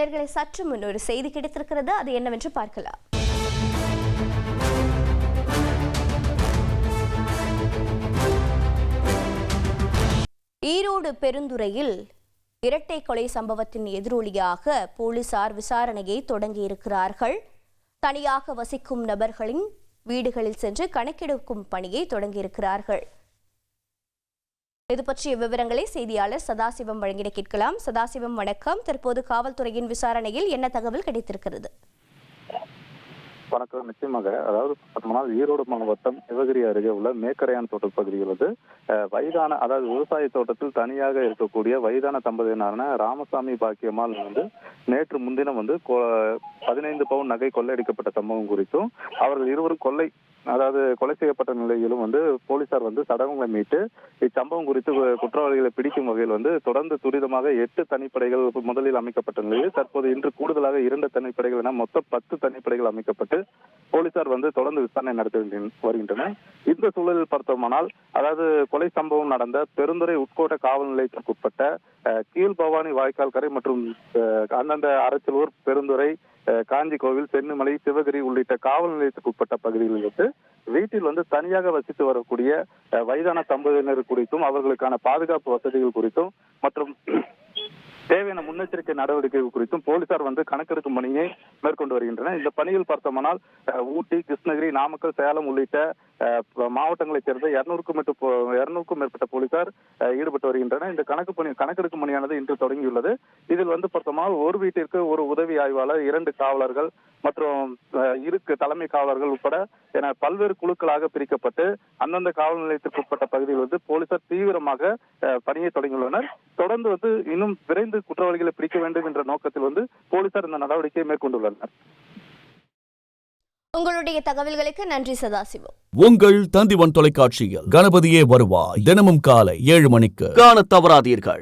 நேர்களை சற்று முன் ஒரு செய்தி கிடைத்திருக்கிறது. அது என்னவென்று பார்க்கலாம். ஈரோடு பெருந்துறையில் இரட்டை கொலை சம்பவத்தின் எதிரொலியாக போலீசார் விசாரணையை தொடங்கியிருக்கிறார்கள். தனியாக வசிக்கும் நபர்களின் வீடுகளில் சென்று கணக்கெடுக்கும் பணியை தொடங்கியிருக்கிறார்கள். இது பற்றிய விவரங்களை செய்தியாளர் சதாசிவம் வழங்கிட கேட்கலாம். சதாசிவம் வணக்கம். தற்போது காவல்துறையின் விசாரணையில் என்ன தகவல் கிடைத்திருக்கிறது? வணக்கம். நிச்சயமாக அதாவது பார்த்தோம்னா ஈரோடு மாவட்டம் சிவகிரி அருகே உள்ள மேக்கரையான் தோட்ட பகுதியில் வந்து வயதான அதாவது விவசாய தோட்டத்தில் தனியாக இருக்கக்கூடிய வயதான தம்பதியினரான ராமசாமி பாக்கியம்மாள் வந்து நேற்று முன்தினம் வந்து பதினைந்து பவுன் நகை கொள்ளையடிக்கப்பட்ட சம்பவம் குறித்தும் அவர்கள் இருவரும் கொள்ளை அதாவது கொலை செய்யப்பட்ட நிலையிலும் வந்து போலீசார் வந்து சடலங்களை மீட்டு இச்சம்பவம் குறித்து குற்றவாளிகளை பிடிக்கும் வகையில் வந்து தொடர்ந்து துரிதமாக எட்டு தனிப்படைகள் முதலில் அமைக்கப்பட்ட நிலையில் தற்போது இன்று கூடுதலாக இரண்டு தனிப்படைகள் என மொத்தம் பத்து தனிப்படைகள் அமைக்கப்பட்டு போலீசார் வந்து தொடர்ந்து விசாரணை நடத்தி வருகின்றனர் இந்த சூழலில் பார்த்தோமானால் அதாவது கொலை சம்பவம் நடந்த பெருந்துறை உட்கோட்ட காவல் நிலையத்திற்குட்பட்ட உட்பட்ட கீழ்பவானி வாய்க்கால் கரை மற்றும் அந்தந்த அரசலூர் பெருந்துறை காஞ்சி கோவில் தென்னுமலை சிவகிரி உள்ளிட்ட காவல் நிலையத்துக்கு உட்பட்ட பகுதிகளில் வந்து வீட்டில் வந்து தனியாக வசித்து வரக்கூடிய வயதான தம்பதியினர் குறித்தும் அவர்களுக்கான பாதுகாப்பு வசதிகள் குறித்தும் மற்றும் முன்னெச்சரிக்கை நடவடிக்கை குறித்தும் போலீசார் வந்து கணக்கெடுக்கும் பணியை மேற்கொண்டு வருகின்றனர். இந்த பணியில் பார்த்தோமானால் ஊட்டி கிருஷ்ணகிரி நாமக்கல் சேலம் உள்ளிட்ட மாவட்டங்களைச் சேர்ந்த இருநூறுக்கும் இருநூறுக்கும் மேற்பட்ட போலீசார் ஈடுபட்டு வருகின்றனர். இந்த கணக்கு பணி கணக்கெடுக்கும் பணியானது இன்று தொடங்கியுள்ளது. இதில் வந்து பார்த்தோம்னால் ஒரு வீட்டிற்கு ஒரு உதவி ஆய்வாளர் இரண்டு காவலர்கள் மற்றும் அஹ், இரு தலைமை காவலர்கள் உட்பட என பல்வேறு குழுக்களாக பிரிக்கப்பட்டு அந்தந்த காவல் நிலையத்திற்கு உட்பட்ட பகுதியில் வந்து போலீசார் தீவிரமாக பணியை தொடங்கியுள்ளனர். தொடர்ந்து வந்து இன்னும் விரைந்து குற்றவாளிகளை பிடிக்க வேண்டும் என்ற நோக்கத்தில் வந்து போலீசார் இந்த நடவடிக்கையை மேற்கொண்டுள்ளனர். உங்களுடைய தகவல்களுக்கு நன்றி சதாசிவம். உங்கள் தந்திவன் தொலைக்காட்சியில் கணபதியே வருவாய். தினமும் காலை ஏழு மணிக்கு காணத் தவறாதீர்கள்.